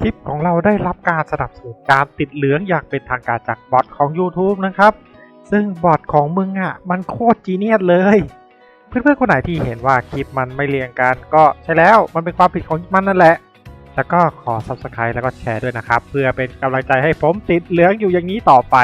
คลิปของเราได้รับการสนับสนุนการติดเหลืองอย่างเป็นทางการจากบอทของ YouTube นะครับ ซึ่งบอทของมึงอะ มันโคตรจีเนียสเลย เพื่อนๆคนไหนที่เห็นว่าคลิปมันไม่เรียงกันก็ใช่แล้วมันเป็นความผิดของมันนั่นแหละ แล้วก็ขอ subscribe แล้วก็แชร์ด้วยนะครับ เพื่อเป็นกำลังใจให้ผมติดเหลืองอยู่อย่างนี้ต่อไป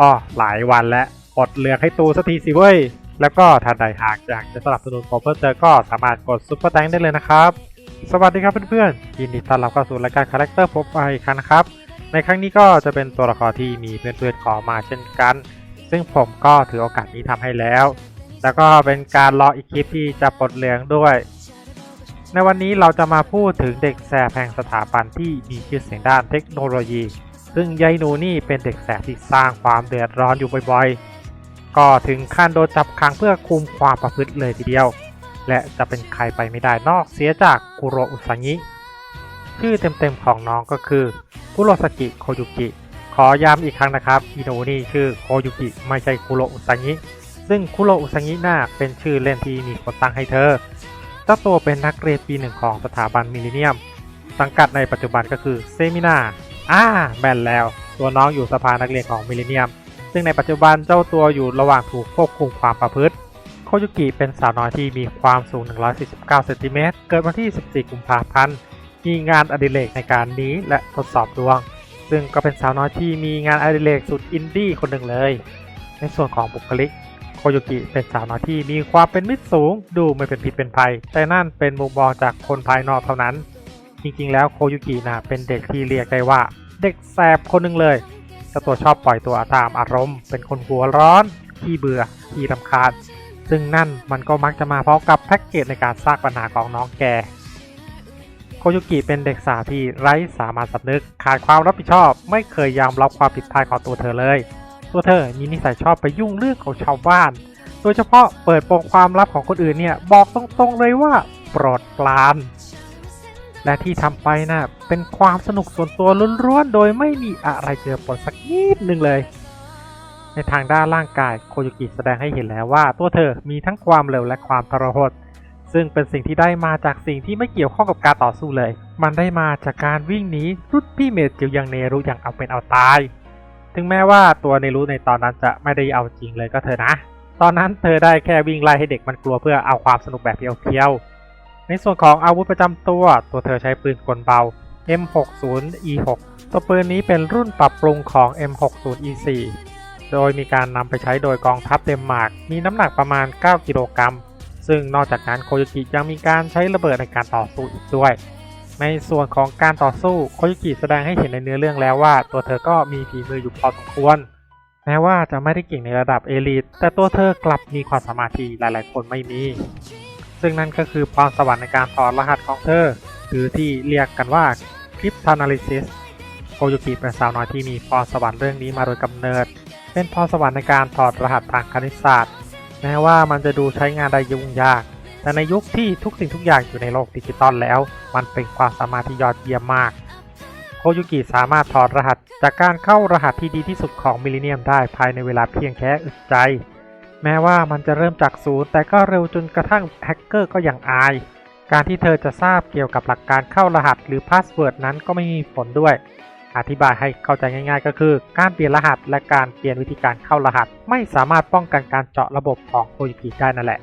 อ้อหลายวันแล้วกดเหลืองให้ตูสักทีสิเว้ยแล้วก็ท่านใดหากอยากจะสนับสนุนผมเพิ่มเติมก็สามารถกดซุปเปอร์แตงได้เลยนะครับ สวัสดีครับเพื่อนๆ ยินดีต้อนรับเข้าสู่รายการคาแรคเตอร์พบอีกครั้งนะครับ ในครั้งนี้ก็จะเป็นตัวละครที่มีเพื่อนๆขอมาเช่นกัน ซึ่งผมก็ถือโอกาสนี้ทำให้แล้ว แล้วก็เป็นการรออีกคลิปที่จะปลดเหลืองด้วย ในวันนี้เราจะมาพูดถึงเด็กแสบแห่งสถาบันที่มีชื่อเสียงด้านเทคโนโลยี ซึ่งยายหนูนี่เป็นเด็กแสบที่สร้างความเดือดร้อนอยู่บ่อยๆ ก็ถึงขั้นโดนจับขังเพื่อคุมความประพฤติเลยทีเดียว และจะเป็นใครไปไม่ได้นอกเสียจากคุโรอุซางิชื่อเต็มๆของน้องก็คือคุโรสกิโคยุกิ ขอย้ำอีกครั้งนะครับอิโนนี่ชื่อโคยุกิไม่ใช่คุโรอุซางิซึ่งคุโรอุซางิน่าเป็นชื่อเล่นที่มีคนตั้งให้เธอ เจ้าตัวเป็นนักเรียนปีหนึ่งของสถาบันมิลเลนเนียม สังกัดในปัจจุบันก็คือเซมินาอ่าแม่นแล้ว ตัวน้องอยู่สภานักเรียนของมิลเลนเนียม ซึ่งในปัจจุบันเจ้าตัวอยู่ระหว่างถูกควบคุมความประพฤติ ยุกิเป็นสาวน้อยที่มีความสูง 149 เซนติเมตร เกิดวันที่ 14 กุมภาพันธ์ มีงานอดิเรกในการนี้และทดสอบดวง ซึ่งก็เป็นสาวน้อยที่มีงานอดิเรกสุดอินดี้คนหนึ่งเลย ในส่วนของบุคลิก โคโยกิเป็นสาวน้อยที่มีความเป็นมิตรสูง ดูไม่เป็นพิษเป็นภัย แต่นั่นเป็นมุมมองจากคนภายนอกเท่านั้น จริงๆ แล้วโคยุกินะเป็นเด็กที่เรียกได้ว่า เด็กแสบคนหนึ่งเลยเจ้าตัวชอบปล่อยตัวตามอารมณ์ เป็นคนหัวร้อนขี้เบื่อขี้รำคาญ ซึ่งนั่นมันก็มักจะมาพร้อมกับแพ็กเกจในการสร้างปัญหาของน้องแก โคยุกิเป็นเด็กสาวที่ไร้สามัญสำนึก ขาดความรับผิดชอบ ไม่เคยยอมรับความผิดพลาดของตัวเธอเลย ตัวเธอมีนิสัยชอบไปยุ่งเรื่องของชาวบ้าน โดยเฉพาะเปิดโปงความลับของคนอื่นเนี่ยบอกตรงๆเลยว่าโปรดปราน และที่ทำไปนะ่ะเป็นความสนุกส่วนตัวล้วนๆ โดยไม่มีอะไรเจือปนสักนิดหนึ่งเลย ในทางด้านร่างกายโคโยกิแสดงให้เห็นแล้วว่าตัวเธอมีทั้งความเร็วและความทรหดซึ่งเป็นสิ่งที่ได้มาจากสิ่งที่ไม่เกี่ยวข้องกับการต่อสู้เลย มันได้มาจากการวิ่งหนีรุดพี่เมจิวยังเนรุอย่างเอาเป็นเอาตาย ถึงแม้ว่าตัวเนรุในตอนนั้นจะไม่ได้เอาจริงเลยก็เถอะนะ ตอนนั้นเธอได้แค่วิ่งไล่ให้เด็กมันกลัวเพื่อเอาความสนุกแบบเพียวๆ ในส่วนของอาวุธประจำตัว ตัวเธอใช้ปืนกลเบา M60E6 ตัวปืนนี้เป็นรุ่นปรับปรุงของ M60E4 โดยมีการนำไปใช้โดยกองทัพเดนมาร์กมีน้ำหนักประมาณ 9 กิโลกรัม ซึ่งนอกจากนั้นโคโยกิยังมีการใช้ระเบิดในการต่อสู้อีกด้วย ในส่วนของการต่อสู้โคโยกิแสดงให้เห็นในเนื้อเรื่องแล้วว่า ตัวเธอก็มีฝีมืออยู่พอสมควร แม้ว่าจะไม่ได้เก่งในระดับเอลิทแต่ตัวเธอกลับมีความสามารถที่หลายๆ คนไม่มี ซึ่งนั่นก็คือพรสวรรค์ในการถอดรหัสของเธอ หรือที่เรียกกันว่าคริปทานาลิซิสโคโยกิเป็นสาวน้อยที่มีพรสวรรค์เรื่องนี้มาโดยกำเนิด เป็นพรสวรรค์ในการถอดรหัสทางคณิตศาสตร์ แม้ว่ามันจะดูใช้งานได้ยุ่งยาก แต่ในยุคที่ทุกสิ่งทุกอย่างอยู่ในโลกดิจิตอลแล้ว มันเป็นความสามารถที่ยอดเยี่ยมมาก โคยุกิสามารถถอดรหัสจากการเข้ารหัสที่ดีที่สุดของมิลเลเนียมได้ภายในเวลาเพียงแค่อึดใจ แม้ว่ามันจะเริ่มจากศูนย์แต่ก็เร็วจนกระทั่งแฮกเกอร์ก็ยังอาย การที่เธอจะทราบเกี่ยวกับหลักการเข้ารหัสหรือพาสเวิร์ดนั้นก็ไม่มีผลด้วย อธิบายให้เข้าใจง่าย ๆ ก็คือ การเปลี่ยนรหัสและการเปลี่ยนวิธีการเข้ารหัส ไม่สามารถป้องกันการเจาะระบบของโคยุกิได้นั่นแหละ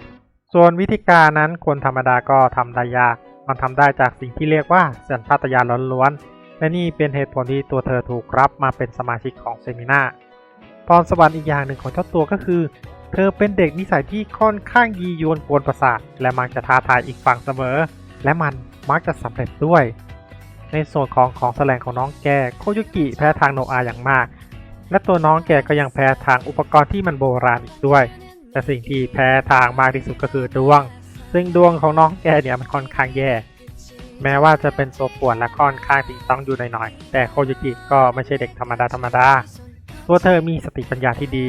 ส่วนวิธีการนั้นคนธรรมดาก็ทำได้ยากมันทำได้จากสิ่งที่เรียกว่าสัญชาตญาณล้วนๆและนี่เป็นเหตุผลที่ตัวเธอถูกรับมาเป็นสมาชิกของเซมินาพรสวรรค์อีกอย่างหนึ่งของเจ้าตัวก็คือ เธอเป็นเด็กนิสัยที่ค่อนข้างยียวนกวนประสาทและมักจะท้าทายอีกฝั่งเสมอ และมันมักจะสำเร็จด้วย ในส่วนของของแสลงของน้องแกโคยุกิแพ้ทางโนอาอย่างมาก และตัวน้องแกก็ยังแพ้ทางอุปกรณ์ที่มันโบราณอีกด้วย แต่สิ่งที่แพ้ทางมากที่สุดก็คือดวง ซึ่งดวงของน้องแกเนี่ยมันค่อนข้างแย่ แม้ว่าจะเป็นตัวป่วนและค่อนข้างที่ต้องอยู่หน่อยๆแต่โคยุกิก็ไม่ใช่เด็กธรรมดาธรรมดาตัวเธอมีสติปัญญาที่ดี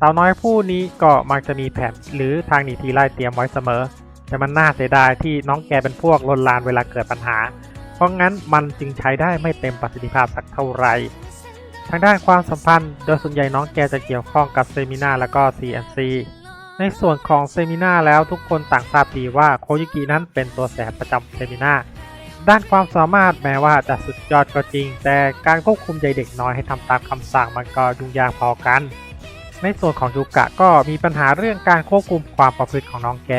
สาวน้อยผู้นี้ก็มักจะมีแผนหรือทางหนีทีไล่เตรียมไว้เสมอ แต่มันน่าเสียดายที่น้องแกเป็นพวกลนลานเวลาเกิดปัญหา เพราะงั้นมันจึงใช้ได้ไม่เต็มประสิทธิภาพสักเท่าไหร่ทางด้านความสัมพันธ์โดยส่วนใหญ่น้องแกจะเกี่ยวข้องกับเซมินาและก็ CNC ในส่วนของเซมินาแล้วทุกคนต่างทราบดีว่าโคยุกินั้นเป็นตัวแสบประจำเซมินาด้านความสามารถแม้ว่าจะสุดยอดก็จริง แต่การควบคุมใจเด็กน้อยให้ทำตามคำสั่งมันก็ยุ่งยากพอกัน ในส่วนของยูกะก็มีปัญหาเรื่องการควบคุมความประพฤติของน้องแก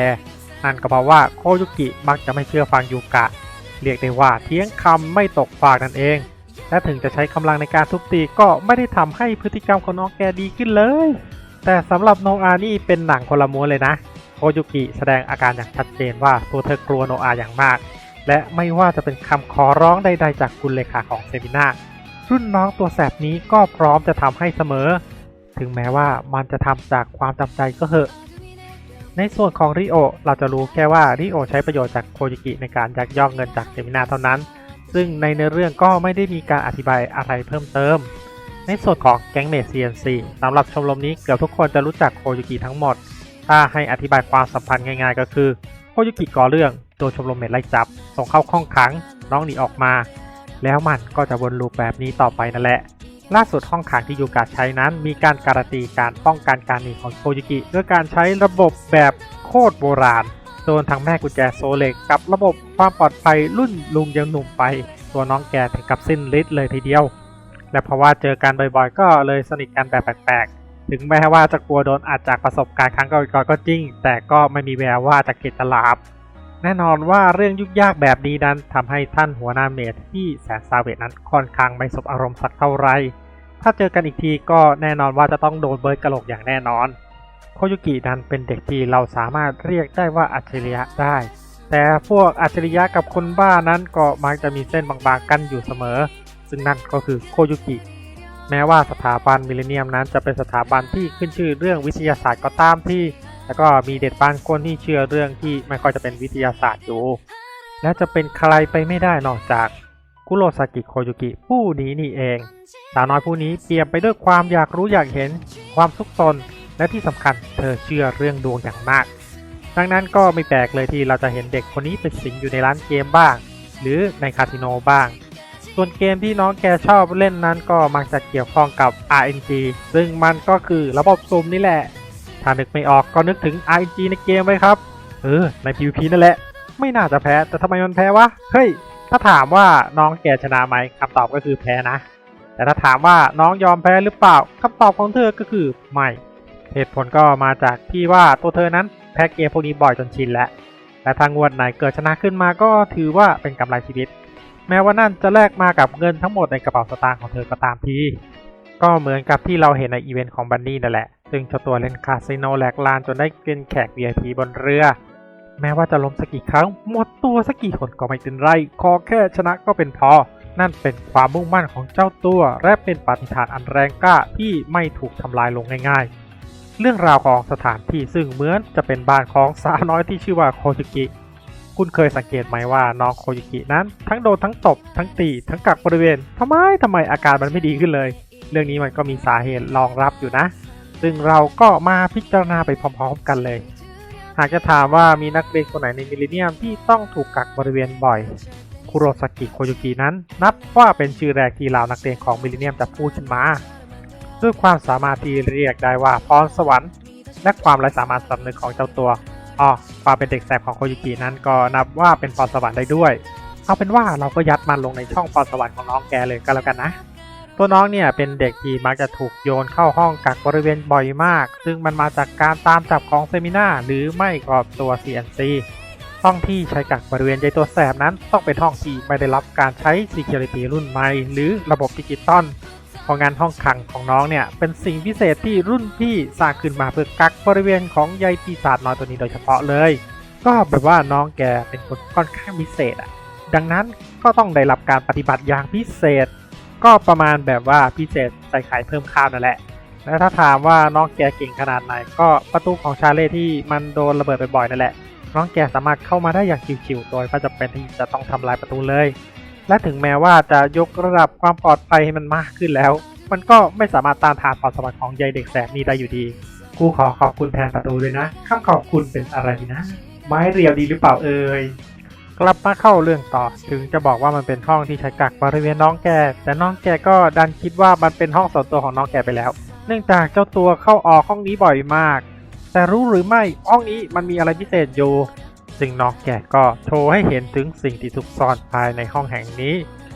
นั่นก็เพราะว่าโคยุกิมักจะไม่เชื่อฟังยูกะ เรียกได้ว่าเทียงคำไม่ตกปากนั่นเอง และถึงจะใช้กำลังในการทุบตีก็ไม่ได้ทำให้พฤติกรรมของน้องแกดีขึ้นเลย แต่สำหรับโนอานี่เป็นหนังคนละม้วนเลยนะ โคยุกิแสดงอาการอย่างชัดเจนว่าตัวเธอกลัวโนอาอย่างมาก และไม่ว่าจะเป็นคำขอร้องใดๆจากคุณเลขาของเซมินารุ่นน้องตัวแสบนี้ก็พร้อมจะทำให้เสมอ ถึงแม้ว่ามันจะทำจากความจำใจก็เหอะ ในส่วนของริโอเราจะรู้แค่ว่าริโอใช้ประโยชน์จากโคยุกิในการยักยอกเงินจากเซมินาเท่านั้น ซึ่งในเนื้อเรื่องก็ไม่ได้มีการอธิบายอะไรเพิ่มเติม ในส่วนของแก๊งเมด CNC สำหรับชมรมนี้เกือบทุกคนจะรู้จักโคยุกิทั้งหมด ถ้าให้อธิบายความสัมพันธ์ง่ายๆ ก็คือโคยุกิก่อเรื่องโดนชมรมเมดไล่จับ ส่งเข้าห้องขัง น้องหนีออกมา แล้วมันก็จะวนลูปแบบนี้ต่อไปนั่นแหละ ล่าสุดห้องขังที่ยูกะใช้นั้น มีการการันตีการป้องกันการหนีของโคยุกิด้วยการใช้ระบบแบบโคตรโบราณโดนทั้งแม่กุญแจโซเล็กกับระบบความปลอดภัยรุ่นลุงยังหนุ่มไป ตัวน้องแกถึงกับสิ้นฤทธิ์เลยทีเดียว และเพราะว่าเจอกันบ่อยๆ ก็เลยสนิทกันแบบแปลกๆ ถึงแม้ว่าจะกลัวโดนอาจจากประสบการณ์ครั้งก่อนก็จริง แต่ก็ไม่มีแววว่าจะเข็ดจะหลาบ แน่นอนว่าเรื่องยุ่งยากแบบนี้นั้นทำให้ท่านหัวหน้าเมดที่แสนซาเวตนั้นค่อนข้างไม่สบอารมณ์สักเท่าไหร ถ้าเจอกันอีกทีก็แน่นอนว่าจะต้องโดนเบิร์ดกระโหลกอย่างแน่นอน โคยุกินั้นเป็นเด็กที่เราสามารถเรียกได้ว่าอัจฉริยะได้ แต่พวกอัจฉริยะกับคนบ้านั้นก็มักจะมีเส้นบางๆ กั้นอยู่เสมอ ซึ่งนั่นก็คือโคยุกิ แม้ว่าสถาบันมิเลเนียมนั้นจะเป็นสถาบันที่ขึ้นชื่อเรื่องวิทยาศาสตร์ก็ตามที่ แล้วก็มีเด็กบางคนที่เชื่อเรื่องที่ไม่ค่อยจะเป็นวิทยาศาสตร์อยู่ และจะเป็นใครไปไม่ได้นอกจาก คุโรซากิโคยุกิผู้นี้นี่เอง สาวน้อยผู้นี้เปี่ยมไปด้วยความอยากรู้อยากเห็นความซุกซนและที่สำคัญเธอเชื่อเรื่องดวงอย่างมาก ดังนั้นก็ไม่แปลกเลยที่เราจะเห็นเด็กคนนี้ไปสิงอยู่ในร้านเกมบ้าง หรือในคาสิโนบ้าง ส่วนเกมที่น้องแกชอบเล่นนั้นก็มักจะเกี่ยวข้องกับ RNG ซึ่งมันก็คือระบบซุ่มนี่แหละ ถ้านึกไม่ออกก็นึกถึง RNG ในเกมไว้ครับ เออ ใน PVP นั่นแหละ ไม่น่าจะแพ้ แต่ทำไมมันแพ้วะ เฮ้ย ถ้าถามว่าน้องแกชนะไหมคำตอบก็คือแพ้นะ แต่ถ้าถามว่าน้องยอมแพ้หรือเปล่าคำตอบของเธอก็คือไม่ เหตุผลก็มาจากที่ว่าตัวเธอนั้นแพ้เกมพวกนี้บ่อยจนชินแล้ว และทางงวดไหนเกิดชนะขึ้นมาก็ถือว่าเป็นกำไรชีวิต แม้ว่านั่นจะแลกมากับเงินทั้งหมดในกระเป๋าสตางค์ของเธอก็ตามที ก็เหมือนกับที่เราเห็นในอีเวนต์ของบันนี่นั่นแหละ ซึ่งเจ้าตัวเล่นคาสิโนแหลกลานจนได้เป็นแขก VIP บนเรือ แม้ว่าจะล้มสักกี่ครั้ง หมดตัวสักกี่คนก็ไม่เป็นไร ขอแค่ชนะก็เป็นพอ นั่นเป็นความมุ่งมั่นของเจ้าตัว และเป็นปาฏิหาริย์อันแรงกล้าที่ไม่ถูกทำลายลงง่าย ๆ เรื่องราวของสถานที่ซึ่งเหมือนจะเป็นบ้านของสาวน้อยที่ชื่อว่าโคยุกิ คุณเคยสังเกตไหมว่าน้องโคยุกินั้น ทั้งโดนทั้งตบทั้งตีทั้งกักบริเวณทำไมทำไมอาการมันไม่ดีขึ้นเลย เรื่องนี้มันก็มีสาเหตุรองรับอยู่นะ ซึ่งเราก็มาพิจารณาไปพร้อม ๆ กันเลยากจะถามว่ามีนักเรียนคนไหนในมิลเลนเนียมที่ต้องถูกกักบริเวณบ่อยคุโรซากิโคยุกินั้น นับว่าเป็นชื่อแรกที่เหล่านักเรียนของมิลเลนเนียมจะพูดขึ้นมาด้วยความสามารถที่เรียกได้ว่าพรสวรรค์ และความไร้สามารถสำนึกของเจ้าตัวอ๋อความเป็นเด็กแสบของโคยุกินั้นก็นับว่าเป็นพรสวรรค์ได้ด้วย เอาเป็นว่าเราก็ยัดมันลงในช่องพรสวรรค์ของน้องแกเลยก็แล้วกันนะ ตัวน้องเนี่ยเป็นเด็กที่มักจะถูกโยนเข้าห้องกักบริเวณบ่อยมาก ซึ่งมันมาจากการตามจับของเซมินาหรือไม่ก็ตัว CNC ห้องที่ใช้กักบริเวณใยตัวแสบนั้นต้องเป็นห้องที่ไม่ได้รับการใช้ Security รุ่นใหม่หรือระบบดิจิตอลเพราะงานห้องขังของน้องเนี่ยเป็นสิ่งพิเศษที่รุ่นพี่สร้างขึ้นมาเพื่อกักบริเวณของใยปีศาจน้อยตัวนี้โดยเฉพาะเลย ก็แบบว่าน้องแกเป็นคนค่อนข้างพิเศษอะดังนั้นก็ต้องได้รับการปฏิบัติอย่างพิเศษ ก็ประมาณแบบว่าพิเศษใส่ไข่เพิ่มข้าวนั่นแหละ และถ้าถามว่าน้องแกเก่งขนาดไหน ก็ประตูของชาเล่ที่มันโดนระเบิดบ่อยๆนั่นแหละ น้องแกสามารถเข้ามาได้อย่างชิวๆโดยไม่จำเป็นที่จะต้องทำลายประตูเลย และถึงแม้ว่าจะยกระดับความปลอดภัยให้มันมากขึ้นแล้ว มันก็ไม่สามารถต้านทานความสามารถของยายเด็กแสบนี้ได้อยู่ดี กูขอขอบคุณแทนประตูด้วยนะคำขอบคุณเป็นอะไรดีนะ ไม้เรียวดีหรือเปล่าเอ่ย กลับมาเข้าเรื่องต่อ ถึงจะบอกว่ามันเป็นห้องที่ใช้กักบริเวณน้องแก แต่น้องแกก็ดันคิดว่ามันเป็นห้องส่วนตัวของน้องแกไปแล้ว เนื่องจากเจ้าตัวเข้าออกห้องนี้บ่อยมาก แต่รู้หรือไม่ห้องนี้มันมีอะไรพิเศษอยู่ซึ่งน้องแกก็โชว์ให้เห็นถึงสิ่งที่ซุกซ่อนภายในห้องแห่งนี้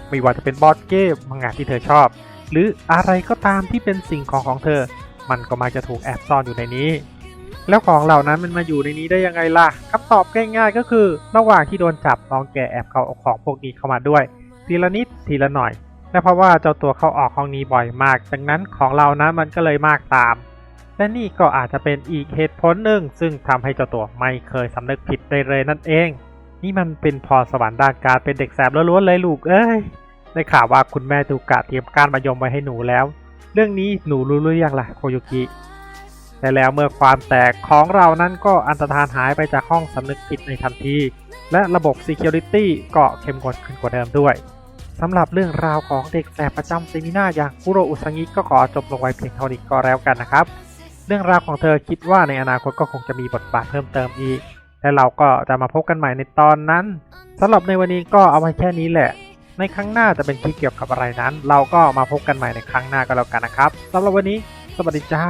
ไม่ว่าจะเป็นบอร์ดเกมมังงะที่เธอชอบ หรืออะไรก็ตามที่เป็นสิ่งของของเธอ มันก็มักจะถูกแอบซ่อนอยู่ในนี้ แล้วของเหล่านั้นมันมาอยู่ในนี้ได้ยังไงล่ะคำตอบง่ายๆก็คือ ระหว่างที่โดนจับน้องแกแอบเข้าเอาของพวกนี้เข้ามาด้วย ทีละนิดทีละหน่อย และเพราะว่าเจ้าตัวเข้าออกห้องนี้บ่อยมาก ดังนั้นของเรานั้นมันก็เลยมากตาม และนี่ก็อาจจะเป็นอีกเหตุผลหนึ่ง ซึ่งทำให้เจ้าตัวไม่เคยสำนึกผิดเลยนั่นเอง นี่มันเป็นพรสวรรค์ด้านการเป็นเด็กแสบล้วนๆเลยลูกเอ้ยได้ข่าวว่าคุณแม่ดูกะเตรียมการมายมไว้ให้หนูแล้ว เรื่องนี้หนูรู้หรือยังล่ะโคโยกิ แต่แล้วเมื่อความแตกของเรานั้นก็อันตรธานหายไปจากห้องสำนึกผิดในทันที และระบบ Security ก็เข้มงวดขึ้นกว่าเดิมด้วยสำหรับเรื่องราวของเด็กแสบประจำเซมินาอย่างคุโรอุซังิก็ขอจบลงไว้เพียงเท่านี้ก็แล้วกันนะครับ เรื่องราวของเธอคิดว่าในอนาคตก็คงจะมีบทบาทเพิ่มเติมอีก และเราก็จะมาพบกันใหม่ในตอนนั้นสำหรับในวันนี้ก็เอาไว้แค่นี้แหละ ในครั้งหน้าจะเป็นคลิปเกี่ยวกับอะไรนั้น เราก็มาพบกันใหม่ในครั้งหน้าก็แล้วกันนะครับสำหรับวันนี้ สวัสดีจ้า